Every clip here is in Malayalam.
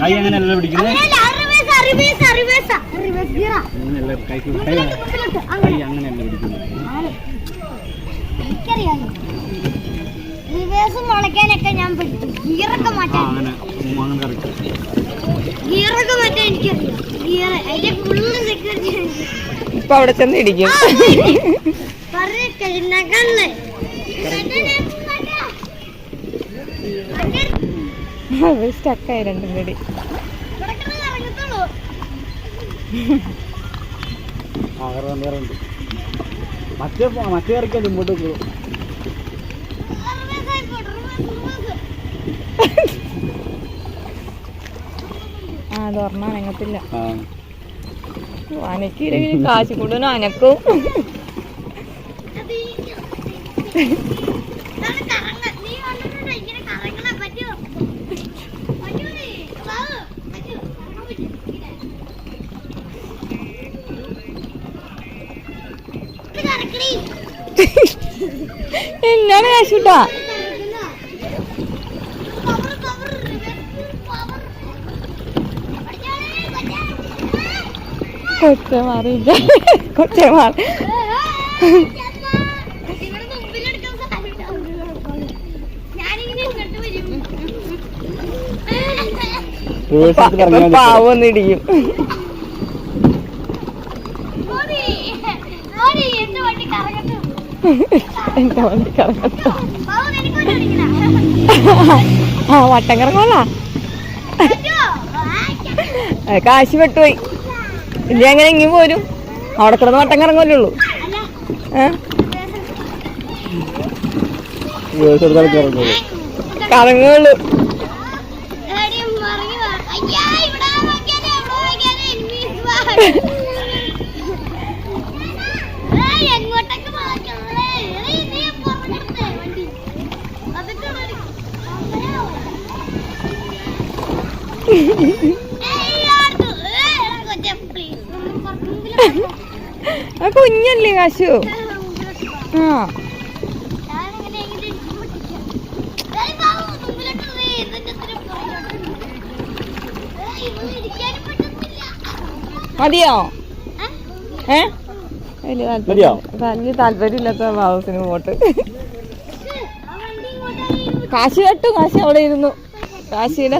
കൈ അങ്ങനെയല്ല പിടിക്കുന്നത്? റിവേഴ്സ് റിവേഴ്സ് റിവേഴ്സ് റിവേഴ്സ് ഗിയറ അങ്ങനെയല്ല കൈ കൈ അങ്ങനെയല്ല പിടിക്കുന്നത്. റിവേഴ്സ് മുളയ്ക്കാനൊക്കെ ഞാൻ പഠിച്ചു ഗിയറൊക്കെ മാറ്റാൻ. അങ്ങനെ. അങ്ങനെ കറക്റ്റ് ഗിയറൊക്കെ മാറ്റാൻ എനിക്കറിയാം. ഗിയർ അതിന്റെ ഫുള്ള് സെക്യൂരിറ്റി ഇപ്പൊ അവിടെ ചെന്ന് ഇടിക്കും പറഞ്ഞല്ലേ സ്റ്റക്കായി രണ്ടും കൂടി. മറ്റേ പോ- മറ്റേ ഇറക്കിയാൽ മുമ്പോട്ട് പോകും. ആ അത് ഓർമ്മ അനങ്ങത്തില്ല. ആ. അനക്കില്ലെങ്കിൽ കാശ് കൂടുതലും അനക്കും. എന്നാണ് കാശുട്ടാ കൊച്ചെ മാറിയില്ല കൊച്ചെ മാറി ഞാനിങ്ങനെ ഇങ്ങോട്ട് വരും റിവേഴ്സ് എടുത്ത് ഇപ്പൊ പറഞ്ഞാൽ പാവൊന്ന് ഇടിക്കും മോനെ, മോനെ, എന്റെ വണ്ടി കറങ്ങട്ടെ. എന്റെ വണ്ടി ഓടിക്കണോ? ആ വട്ടം കറങ്ങോളാ കാശ് പെട്ടുപോയി. ഇനി അങ്ങനെ ഇങ്ങി പോരും? അവിടെ കിടന്ന് വട്ടം കറങ്ങല്ലേ അല്ല, ഏഹ് റിവേഴ്സ് എടുത്താൽ ഇറങ്ങുള്ളൂ കറങ്ങുള്ളൂ എടി, ഇവിടെ കാശു? ആ. മതിയോ? ഏ? വലിയ വലിയ താല്പര്യമില്ലാത്ത ഭാവത്തിന് പോട്ട് കാശ് കെട്ടു കാശ് അവിടെ ഇരുന്നു. കാശിയുടെ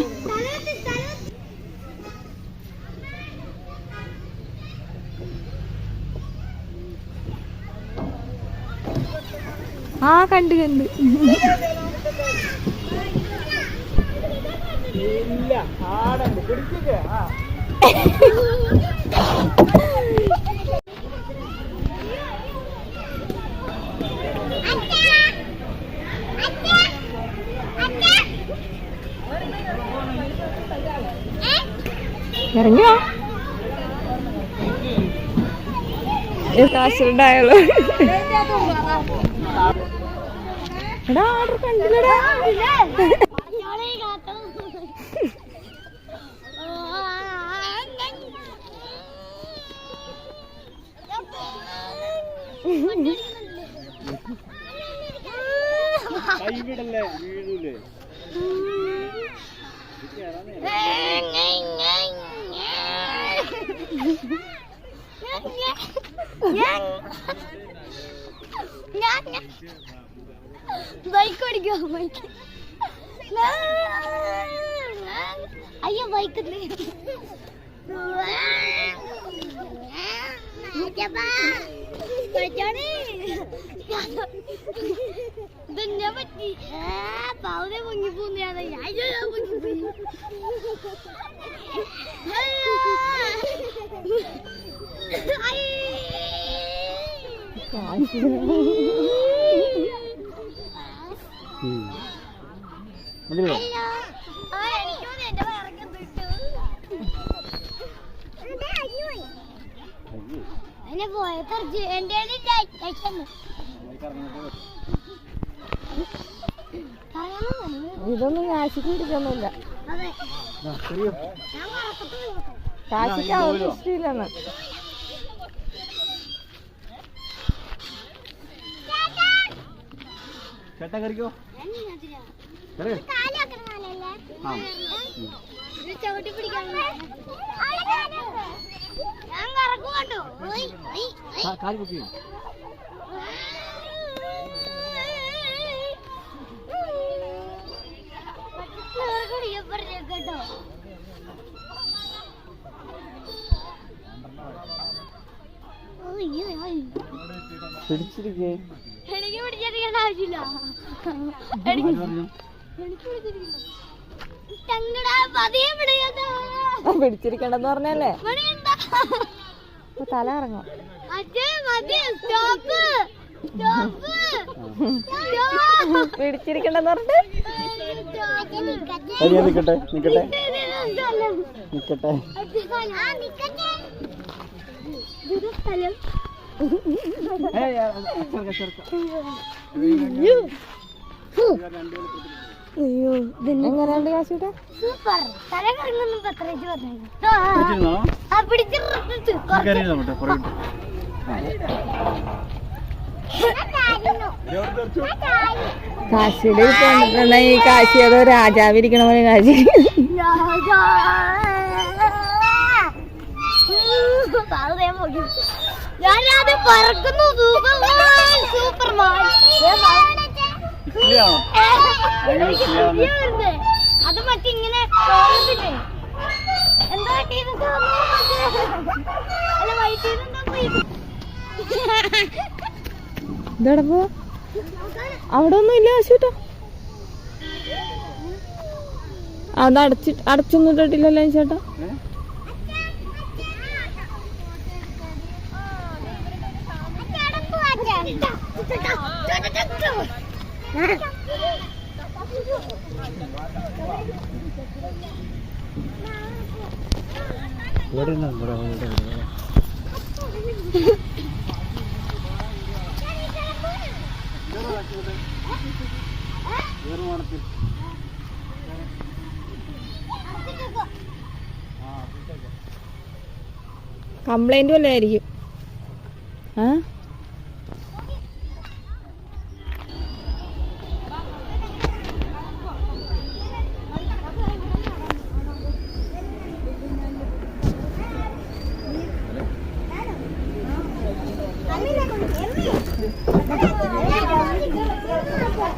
ആ കണ്ട് കണ്ട്. ഇറങ്ങിയോ? കാശുണ്ട് അയാൾ എടാ ആർഡർ കണ്ടില്ലടാ ഞാനേ കാത്തു. കൈ വിടല്ലേ വീഴൂലേ ബൈക്ക് ഓടിക്കോ ബൈക്ക് അയ്യോ ബൈക്ക് ഇതെന്നെ പറ്റി പാവനെ പൊങ്ങി പോന്നെയാണ് അയ്യോ ഞാൻ പൊങ്ങിപ്പോയി മതിയോ അയ്യോ ആ എനിക്ക് തോന്നി എന്റെ വയറൊക്കെ വിട്ടു അയ്യോ അതിനെ പോയ തർജി എന്റെ ഇതൊന്നും കാശിക്ക് പിടിക്കൊന്നുമില്ല കാശിക്ക് അവർക്ക് ഇഷ്ടമില്ലെന്ന്. ചേട്ടാ കറിക്കോ കാൽ പൊക്കി. കേട്ടോ. പിടിച്ചിരിക്കേ. എനിക്ക് പിടിച്ചിരിക്കേണ്ട ആവശ്യമില്ല. പിടിച്ചിരിക്കണ്ടെന്ന് പറഞ്ഞല്ലേ? തല ഇറങ്ങും പിടിച്ചിരിക്കണ്ടെന്ന് പറഞ്ഞിട്ട്? നിക്കട്ടെ. നിക്കട്ടെ. നിക്കട്ടെ. സ്ഥലം അയ്യോ ഇതെങ്ങനെ കാശൂട്ടാ സൂപ്പർ. തല കറങ്ങുന്നു പത്രേജ് പറഞ്ഞു ഈ കാശി ഏതോ രാജാവിരിക്കണ പോലെ കാശി. ഞാനത് പറക്കുന്നു. സൂപ്പർമാൻ. സൂപ്പർമാൻ? അത് മറ്റേ ഇങ്ങനെ എന്താ അവിടെ ഒന്നും ഇല്ല ആശുട്ടോ. അത് അടച്ചിട്ട് അടച്ചൊന്നും ഇട്ടിട്ടില്ലല്ലോ ചേട്ടാ ഏ? ഇവിടെ ഇവിടെ. കംപ്ലൈന്റ് വല്ല ആയിരിക്കും ആ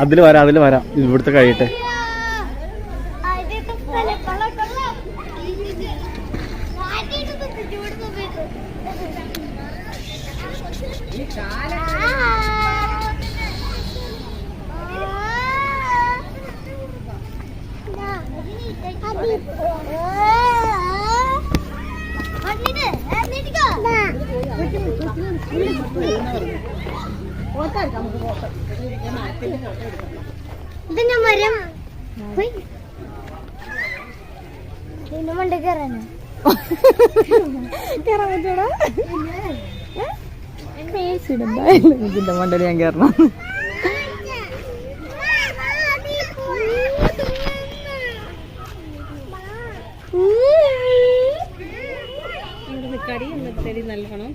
ചെല്ലു, ചെല്ലു. അ- അതിൽ വരാം അതിൽ വരാം ഇവിടുത്തെ കഴിയട്ടെ ഇതിന്റെ മരം. ഹുയ്. ഇതിന്റെ മണ്ട കയറാനോ? കേറാൻ പറ്റൂടാ ഇതിന്റെ മണ്ടൽ ഞാൻ കയറണം. കടി നല്ലോണം.